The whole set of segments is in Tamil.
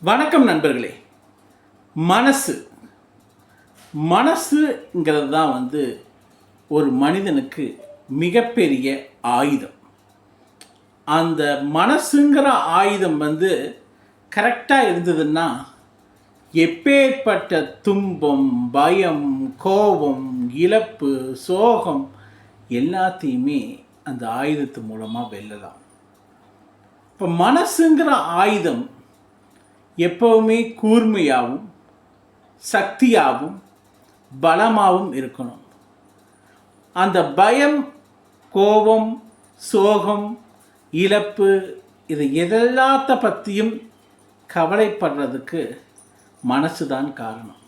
வணக்கம் நண்பர்களே. மனசு. மனசுங்கிறது தான் வந்து ஒரு மனிதனுக்கு மிகப்பெரிய ஆயுதம். அந்த மனசுங்கிற ஆயுதம் வந்து கரெக்டாக இருந்ததுன்னா எப்பேற்பட்ட துன்பம் பயம் கோபம் இழப்பு சோகம் எல்லாத்தையுமே அந்த ஆயுதத்து மூலமாக வெல்லலாம். இப்போ மனசுங்கிற ஆயுதம் எப்பவுமே கூர்மையாகவும் சக்தியாகவும் பலமாகவும் இருக்கணும். அந்த பயம் கோபம் சோகம் இழப்பு இது எதெல்லாத்த பற்றியும் கவலைப்படுறதுக்கு மனசு தான் காரணம்.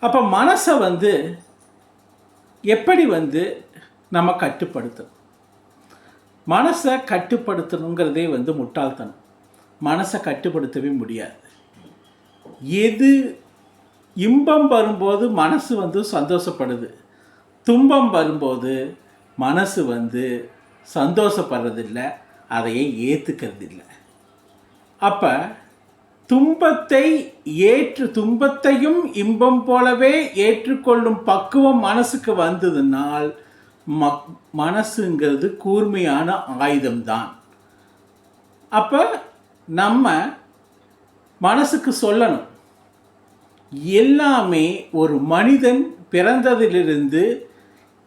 அப்போ மனசை வந்து எப்படி வந்து நம்ம கட்டுப்படுத்தணும்? மனசை கட்டுப்படுத்தணுங்கிறதே வந்து முட்டாள்தனம். மனசை கட்டுப்படுத்தவே முடியாது. எது இன்பம் வரும்போது மனசு வந்து சந்தோஷப்படுது. துன்பம் வரும்போது மனசு வந்து சந்தோஷப்படுறதில்லை அதையே ஏற்றுக்கிறதில்ல அப்போ துன்பத்தை ஏற்று துன்பத்தையும் இன்பம் போலவே ஏற்றுக்கொள்ளும் பக்குவம் மனசுக்கு வந்ததுனால் ம மனசுங்கிறது கூர்மையான ஆயுதம்தான். அப்போ நம்ம மனசுக்கு சொல்லணும். எல்லாமே ஒரு மனிதன் பிறந்ததிலிருந்து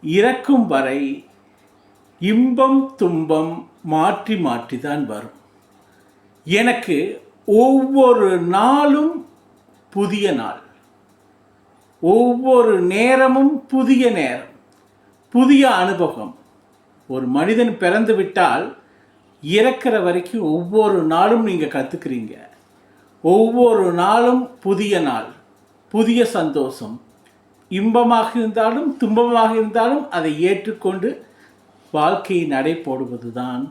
இறக்கும் வரை இன்பம் துன்பம் மாற்றி மாற்றி தான் வரும். எனக்கு ஒவ்வொரு நாளும் புதிய நாள். ஒவ்வொரு நேரமும் புதிய நேரம் புதிய அனுபவம். ஒரு மனிதன் பிறந்து விட்டால் இறக்கிற வரைக்கும் ஒவ்வொரு நாளும் நீங்கள் கற்றுக்குறீங்க ஒவ்வொரு நாளும் புதிய நாள் புதிய சந்தோஷம். இன்பமாக இருந்தாலும் துன்பமாக இருந்தாலும் அதை ஏற்றுக்கொண்டு வாழ்க்கையை நடை போடுவது தான்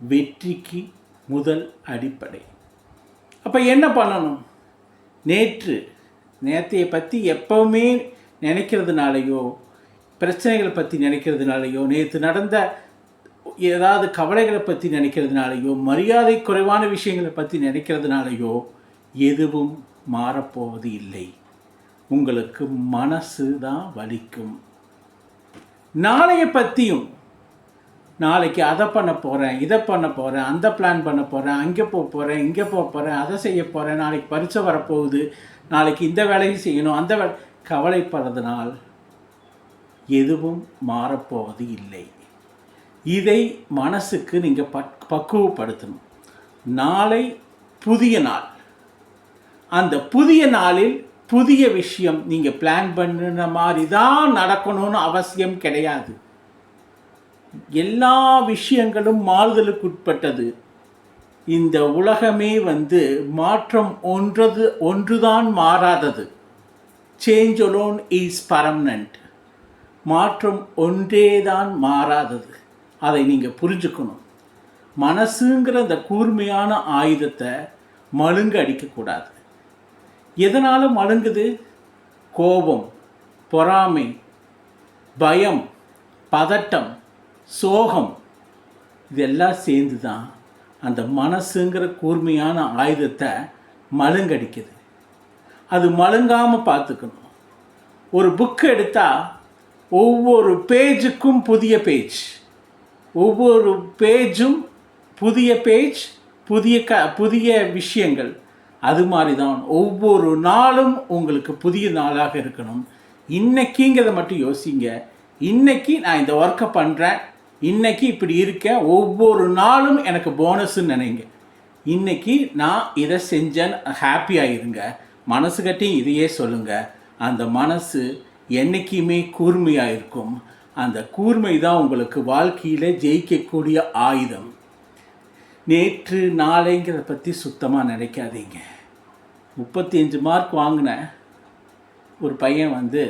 வெற்றிக்கு முதல் அடிப்படை. அப்போ என்ன பண்ணணும்? நேற்று நேற்றைய பற்றி எப்பவுமே நினைக்கிறதுனாலையோ பிரச்சனைகளை பற்றி நினைக்கிறதுனாலையோ நேற்று நடந்த ஏதாவது கவலைகளை பற்றி நினைக்கிறதுனாலையோ மரியாதை குறைவான விஷயங்களை பற்றி நினைக்கிறதுனாலையோ எதுவும் மாறப்போவது இல்லை. உங்களுக்கு மனசு தான் வலிக்கும். நாளைய பற்றியும் நாளைக்கு அதை பண்ண போகிறேன் இதை பண்ண போகிறேன் அந்த பிளான் பண்ண போகிறேன் அங்கே போக போகிறேன் இங்கே போக போகிறேன் அதை செய்ய போகிறேன் நாளைக்கு பரீட்சை வரப்போகுது நாளைக்கு இந்த வேலையும் செய்யணும் அந்த வே கவலைப்படுறதுனால் எதுவும் மாறப்போவது இல்லை. இதை மனசுக்கு நீங்கள் பக் பக்குவப்படுத்தணும். நாளை புதிய நாள். அந்த புதிய நாளில் புதிய விஷயம் நீங்கள் பிளான் பண்ணின மாதிரி தான் நடக்கணும்னு அவசியம் கிடையாது. எல்லா விஷயங்களும் மாறுதலுக்கு உட்பட்டது. இந்த உலகமே வந்து மாற்றம் ஒன்றது ஒன்றுதான் மாறாதது. சேஞ்ச் alone இஸ் பர்மனண்ட் மாற்றம் ஒன்றே தான் மாறாதது. அதை நீங்கள் புரிஞ்சுக்கணும். மனசுங்கிற அந்த கூர்மையான ஆயுதத்தை மழுங்க அடிக்கக்கூடாது. எதனால் மழுங்குது? கோபம் பொறாமை பயம் பதட்டம் சோகம். இதெல்லாம் சேர்ந்து தான் அந்த மனசுங்கிற கூர்மையான ஆயுதத்தை மழுங்கடிக்குது. அது மழுங்காமல் பார்த்துக்கணும். ஒரு புக்கு எடுத்தால் ஒவ்வொரு பேஜுக்கும் புதிய பேஜ் ஒவ்வொரு பேஜும் புதிய பேஜ் புதிய க புதிய விஷயங்கள். அது மாதிரி தான் ஒவ்வொரு நாளும் உங்களுக்கு புதிய நாளாக இருக்கணும். இன்றைக்கிங்கிறத மட்டும் யோசிங்க. இன்றைக்கி நான் இந்த ஒர்க்கை பண்ணுறேன் இன்றைக்கி இப்படி இருக்கேன். ஒவ்வொரு நாளும் எனக்கு போனஸ்ன்னு நினைங்க. இன்றைக்கி நான் இதை செஞ்சேன். ஹாப்பியாக இருங்க மனசுக்கிட்டையும் இதையே சொல்லுங்கள் அந்த மனசு என்றைக்குமே கூர்மையாக இருக்கும். அந்த கூர்மை தான் உங்களுக்கு வாழ்க்கையில் ஜெயிக்கக்கூடிய ஆயுதம். நேற்று நாளைங்கிறத பற்றி சுத்தமாக நினைக்காதீங்க. முப்பத்தி அஞ்சு மார்க் வாங்கின ஒரு பையன் வந்து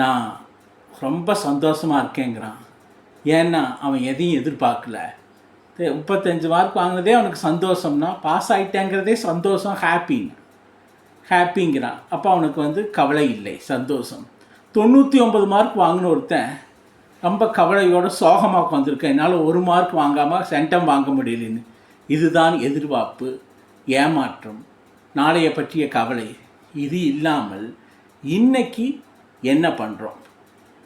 நான் ரொம்ப சந்தோஷமாக இருக்கேங்கிறான். ஏன்னா அவன் எதையும் எதிர்பார்க்கல. சரி, முப்பத்தஞ்சு மார்க் வாங்கினதே அவனுக்கு சந்தோஷம்னா பாஸ் ஆகிட்டேங்கிறதே சந்தோஷம் ஹாப்பின்னு ஹாப்பிங்கிறான் அப்போ அவனுக்கு வந்து கவலை இல்லை சந்தோஷம். தொண்ணூற்றி ஒன்பது மார்க் வாங்கின ஒருத்தன் ரொம்ப கவலையோட சோகமாக வந்திருக்கேன் என்னால் ஒரு மார்க் வாங்காமல் சென்டம் வாங்க முடியலன்னு. இதுதான் எதிர்பார்ப்பு ஏமாற்றம் நாளைய பற்றிய கவலை. இது இல்லாமல் இன்னைக்கு என்ன பண்ணுறோம்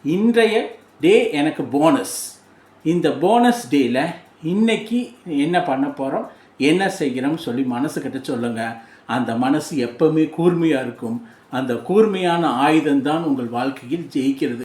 இன்றைய டே எனக்கு போனஸ் இந்த போனஸ் டேயில் இன்னைக்கு என்ன பண்ண போகிறோம் என்ன செய்கிறோம் சொல்லி மனசுக்கிட்ட சொல்லுங்கள் அந்த மனசு எப்பவுமே கூர்மையாக இருக்கும். அந்த கூர்மையான ஆயுதம்தான் உங்கள் வாழ்க்கையில் ஜெயிக்கிறது.